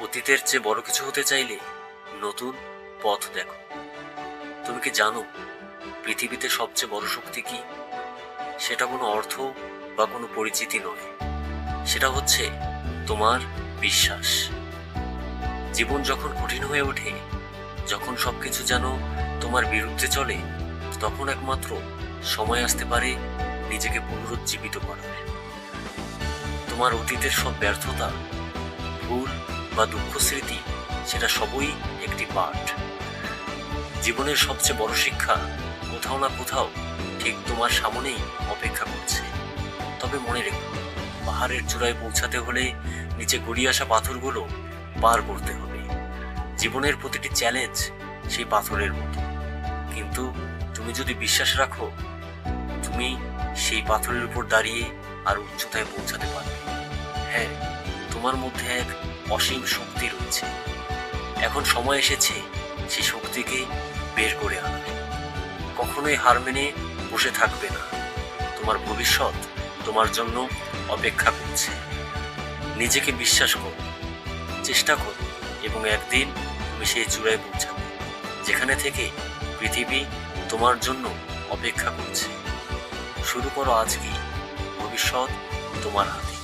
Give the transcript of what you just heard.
অতীতের চেয়ে বড় কিছু হতে চাইলে নতুন পথ দেখো। তুমি কি জানো পৃথিবীতে সবচেয়ে বড় শক্তি কি? সেটা কোনো অর্থ বা কোনো পরিচিতি নয়। সেটা হচ্ছে তোমার বিশ্বাস। জীবন যখন কঠিন হয়ে ওঠে, যখন সবকিছু যেন তোমার বিরুদ্ধে চলে, তখন একমাত্র সময় আসতে পারে নিজেকে পুনরুজ্জীবিত করার। তোমার অতীতের সব ব্যর্থতা বা দুঃখ স্মৃতি, সেটা সবই একটি পাঠ। জীবনের সবচেয়ে বড় শিক্ষা কোথাও না কোথাও ঠিক তোমার সামনেই অপেক্ষা করছে। তবে মনে রেখো, পাহাড়ের চূড়ায় পৌঁছাতে হলে নিচে গড়িয়ে আসা পাথরগুলো পার করতে হবে। জীবনের প্রতিটি চ্যালেঞ্জ সেই পাথরের মতো। কিন্তু তুমি যদি বিশ্বাস রাখো, তুমি সেই পাথরের উপর দাঁড়িয়ে আর উচ্চতায় পৌঁছাতে পারবে। হ্যাঁ তোমার মধ্যে এক অসীম শক্তি রয়েছে। এখন সময় এসেছে সেই শক্তিকে বের করে আনার কখনোই হার মেনে বসে থাকবে না। তোমার ভবিষ্যৎ তোমার জন্য অপেক্ষা করছে। নিজেকে বিশ্বাস করো, চেষ্টা করো এবং একদিন তুমি সেই চূড়ায় পৌঁছাবে, যেখানে থেকে পৃথিবী তোমার জন্য অপেক্ষা করছে। শুরু করো আজকেই ভবিষ্যৎ তোমার হাতে।